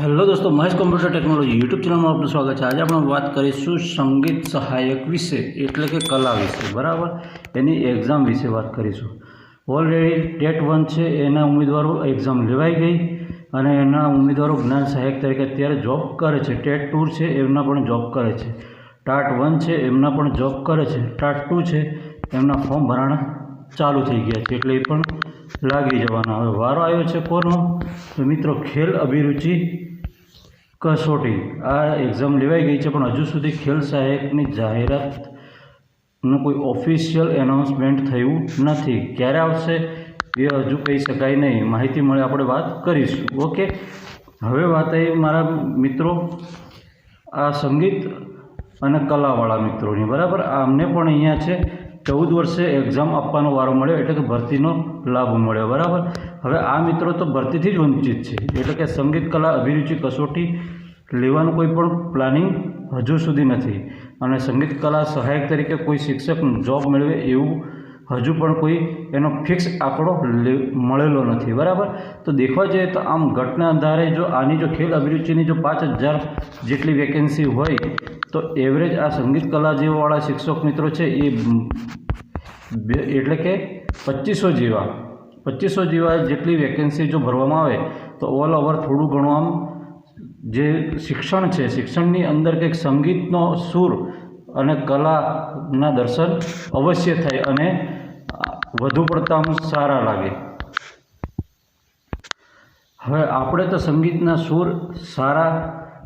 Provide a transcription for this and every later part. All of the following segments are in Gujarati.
હેલો દોસ્તો, મહેશ કોમ્પ્યુટર ટેકનોલોજી યુટ્યુબ ચેનલમાં આપનું સ્વાગત છે. આજે આપણે વાત કરીશું સંગીત સહાયક વિશે, એટલે કે કલા વિશે, બરાબર? એની એક્ઝામ વિશે વાત કરીશું. ઓલરેડી ટેટ વન છે, એના ઉમેદવારો એક્ઝામ લેવાઈ ગઈ અને એના ઉમેદવારો જ્ઞાન સહાયક તરીકે અત્યારે જોબ કરે છે. ટેટ ટુ છે, એમના પણ જોબ કરે છે. ટાટ વન છે, એમના પણ જોબ કરે છે. ટાટ ટુ છે, એમના ફોર્મ ભરાણા ચાલુ થઈ ગયા છે એટલે એ પણ લાગી જવાના. હવે વારો આવ્યો છે કોનો તો મિત્રો ખેલ અભિરુચિ કસોટી. આ એક્ઝામ લેવાઈ ગઈ છે, પણ હજુ સુધી ખેલ સહાયકની જાહેરાતનું કોઈ ઓફિશિયલ એનાઉન્સમેન્ટ થયું નથી. ક્યારે આવશે એ હજુ કહી શકાય નહીં. માહિતી મળે, આપણે વાત કરીશું. ઓકે? હવે વાત આવી મારા મિત્રો, આ સંગીત અને કલાવાળા મિત્રોની. બરાબર? આમને પણ અહીંયા છે. ચૌદ વર્ષે એક્ઝામ આપવાનો વારો મળ્યો એટલે કે ભરતીનો લાભ મળ્યો, બરાબર? હવે આ મિત્રો તો ભરતીથી જ વંચિત છે. એટલે કે સંગીત, કલા, અભિરુચિ, કસોટી લેવાનું કોઈ પણ પ્લાનિંગ હજુ સુધી નથી. અને સંગીત, કલા સહાયક તરીકે કોઈ શિક્ષક જોબ મેળવે એવું હજુ પણ કોઈ એનો ફિક્સ આંકડો મળેલો નથી, બરાબર? તો દેખવા જઈએ તો આમ ઘટના આધારે જો આની જો ખેલ અભિરુચિની જો પાંચ હજાર જેટલી વેકેન્સી હોય, તો એવરેજ આ સંગીત કલા જેવાવાળા શિક્ષક મિત્રો છે એ એટલે કે પચીસો જેવા પચીસો જેવા જેટલી વેકેન્સી જો ભરવામાં આવે, તો ઓલ ઓવર થોડું ઘણું આમ જે શિક્ષણ છે, શિક્ષણની અંદર કંઈક સંગીતનો સૂર અને કલાના દર્શન અવશ્ય થાય અને વધુ પડતા સારા લાગે. હવે આપણે તો સંગીતના સૂર સારા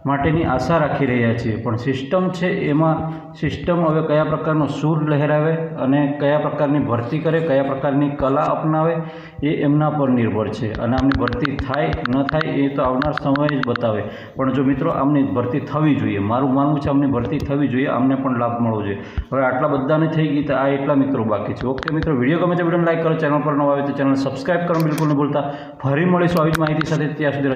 માટેની આશા રાખી રહ્યા છીએ. પણ સિસ્ટમ છે એમાં, સિસ્ટમ હવે કયા પ્રકારનો સૂર લહેરાવે અને કયા પ્રકારની ભરતી કરે, કયા પ્રકારની કલા અપનાવે, એ એમના પર નિર્ભર છે. અને આમની ભરતી થાય, ન થાય, એ તો આવનાર સમય જ બતાવે. પણ જો મિત્રો, આમની ભરતી થવી જોઈએ, મારું માનવું છે આમની ભરતી થવી જોઈએ, આમને પણ લાભ મળવો જોઈએ. હવે આટલા બધાને થઈ ગઈ તો આ એટલા મિત્રો બાકી છે. ઓકે મિત્રો, વીડિયો ગમે તો વિડીયોને લાઈક કરો, ચેનલ પર નવા આવે તો ચેનલ સબસ્ક્રાઈબ કરો બિલકુલ ન ભૂલતા. ફરી મળીશું આવી જ માહિતી સાથે. ત્યાં સુધી